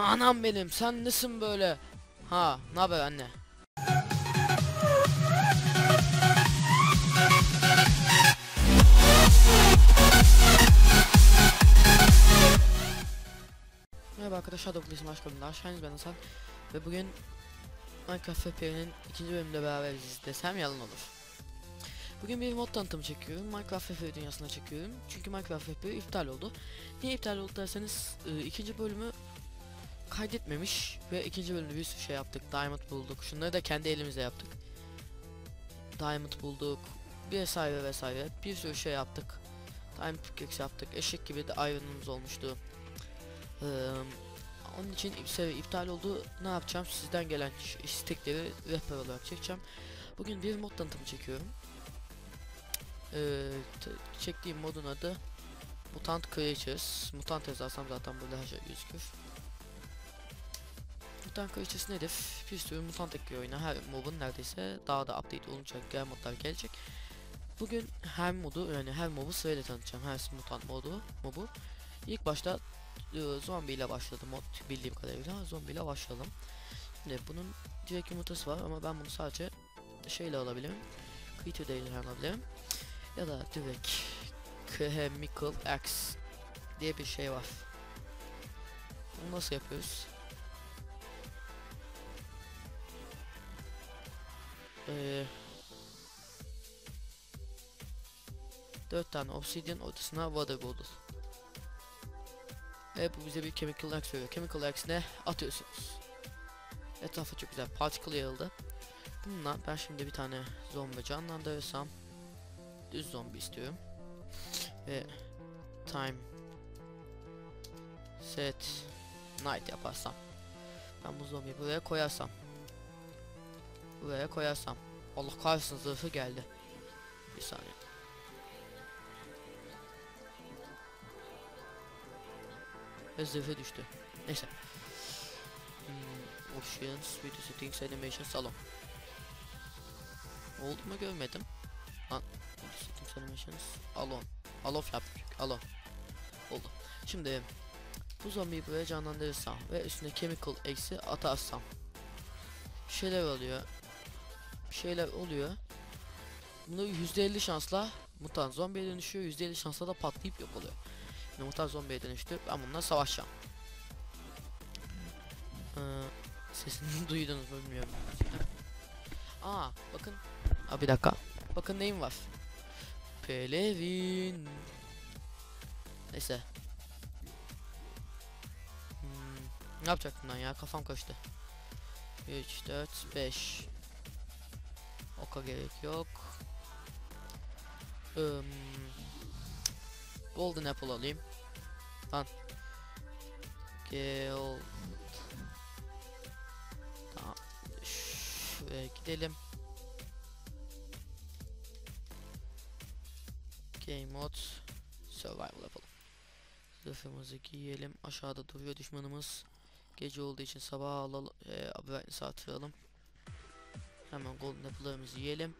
Anam benim sen nesin böyle? Ha, ne haber anne? Merhaba arkadaşlar Douglas Maç bölümünde aşağınız ben Hasan ve bugün Minecraft FP'nin ikinci bölümünde beraberiz desem yalan olur. Bugün bir mod tanıtımı çekiyorum. Minecraft FP dünyasına çekiyorum. Çünkü Minecraft FP iptal oldu. Niye iptal oldu derseniz e, ikinci bölümü kaydetmemiş ve ikinci bölümde bir sürü şey yaptık. Diamond bulduk. Şunları da kendi elimizle yaptık. Diamond bulduk. Vesaire vesaire. Bir sürü şey yaptık. Diamond pickaxe yaptık. Eşek gibi de iron'umuz olmuştu. Ee, onun için ip- iptal oldu. Ne yapacağım? Sizden gelen istekleri rehber olarak çekeceğim. Bugün bir mod tanıtımı çekiyorum. Ee, çektiğim modun adı Mutant Creatures. Mutant yazarsam zaten burada her şey gözükür. Mutant Creatures nedir? Bir sürü mutant ekliyor oyuna. Her mobun neredeyse daha da update olunca diğer modlar gelecek. Bugün her modu yani her mobu sırayla tanıtacağım. Her mutant modu mobu. İlk başta e, zombi ile başladı mod bildiğim kadarıyla zombi ile başlayalım. Şimdi bunun direkt yumurtası var ama ben bunu sadece şeyle alabilirim. Creature ile alabilirim. Ya da direkt Chemical X diye bir şey var. Bunu nasıl yapıyoruz? Ee, 4 tane obsidian ortasına water bottle. Evet bu bize bir chemical X veriyor. Chemical X ne? Atıyorsunuz. Etrafa çok güzel particle yayıldı. Bununla ben şimdi bir tane zombi canlandırırsam düz zombi istiyorum. Ve time set night yaparsam ben bu zombiyi buraya koyarsam buraya koyarsam Allah kahretsin zırhı geldi. Bir saniye. Ve zırhı düştü. Neyse. Hmm, Oceans, Video Settings, Animation, Salon. Oldu mu görmedim. Lan, Video Settings, Animations, Alon. Alof yaptık, Alon. Oldu. Şimdi bu zombiyi buraya canlandırırsam ve üstüne chemical eksi atarsam şeyler oluyor. Şeyler oluyor. Bunu %50 şansla mutant zombiye dönüşüyor. %50 şansla da patlayıp yok oluyor. Şimdi mutant zombiye dönüştü. Ben bununla savaşacağım. Ee, sesini duydunuz mu bilmiyorum. Aa bakın. Aa, bir dakika. Bakın neyim var. Pelevin. Neyse. Hmm, ne yapacaktım ben ya kafam kaçtı. 3 4 5 Oka gerek yok. Um, Golden Apple alayım. Lan. Gold. Tamam. Şuraya gidelim. Game mode survival yapalım. Zırhımızı giyelim. Aşağıda duruyor düşmanımız. Gece olduğu için sabah alalım. E, brightness artıralım. Hemen golden apple'larımızı yiyelim.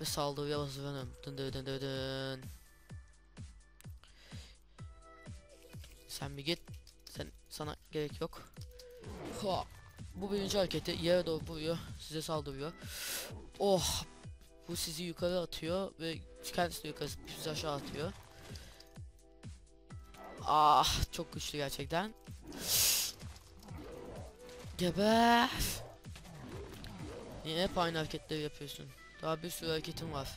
Ve saldırıya hazırlanalım. Dın dın dın dın dın. Sen bir git. Sen sana gerek yok. Ha. Bu birinci hareketi yere doğru vuruyor. Size saldırıyor. Oh. Bu sizi yukarı atıyor ve kendisi de yukarı sizi aşağı atıyor. Ah çok güçlü gerçekten. Geber. Niye hep aynı hareketleri yapıyorsun? Daha bir sürü hareketim var.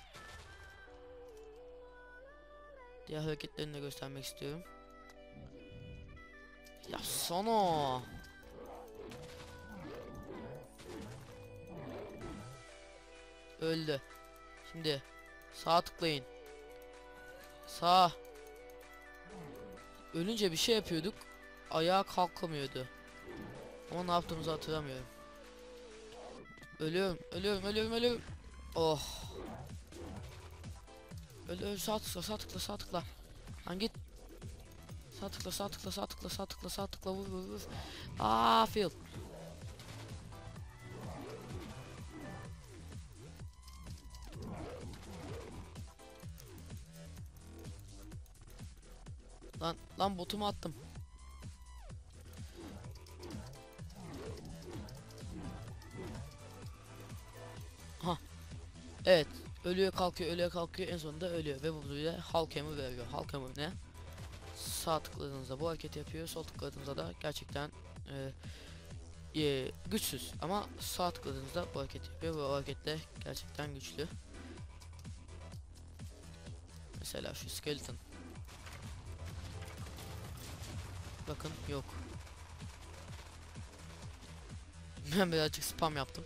Diğer hareketlerini de göstermek istiyorum. Ya sana. Öldü. Şimdi sağ tıklayın. Sağ. Ölünce bir şey yapıyorduk. Ayağa kalkamıyordu. Ama ne yaptığımızı hatırlamıyorum. Ölüyorum, ölüyorum, ölüyorum, ölüyorum. Oh. Öl, öl, sağ tıkla, sağ tıkla, sağ tıkla. Lan git. Sağ tıkla, sağ tıkla, sağ tıkla, sağ tıkla, sağ tıkla, vur, vur, vur. Aa, fail. Lan, lan botumu attım. Evet. Ölüyor kalkıyor ölüyor kalkıyor en sonunda ölüyor ve bu Hulk Hammer veriyor. Hammer ne? Sağ tıkladığınızda bu hareketi yapıyor. Sol tıkladığınızda da gerçekten e, e, güçsüz ama sağ tıkladığınızda bu hareket yapıyor ve o hareket de gerçekten güçlü. Mesela şu skeleton. Bakın yok. Ben birazcık spam yaptım.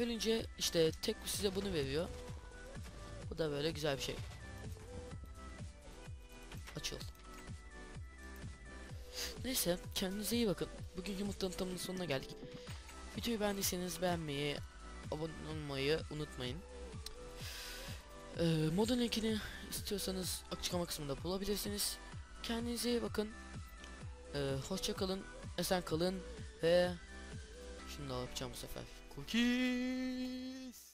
Ölünce işte tek bu size bunu veriyor. Bu da böyle güzel bir şey. Açıl. Neyse kendinize iyi bakın. Bugünkü mutlu tanıtımının sonuna geldik. Videoyu beğendiyseniz beğenmeyi, abone olmayı unutmayın. Ee, modun linkini istiyorsanız açıklama kısmında bulabilirsiniz. Kendinize iyi bakın. Ee, hoşça kalın, esen kalın ve şunu da yapacağım bu sefer. 쿠키스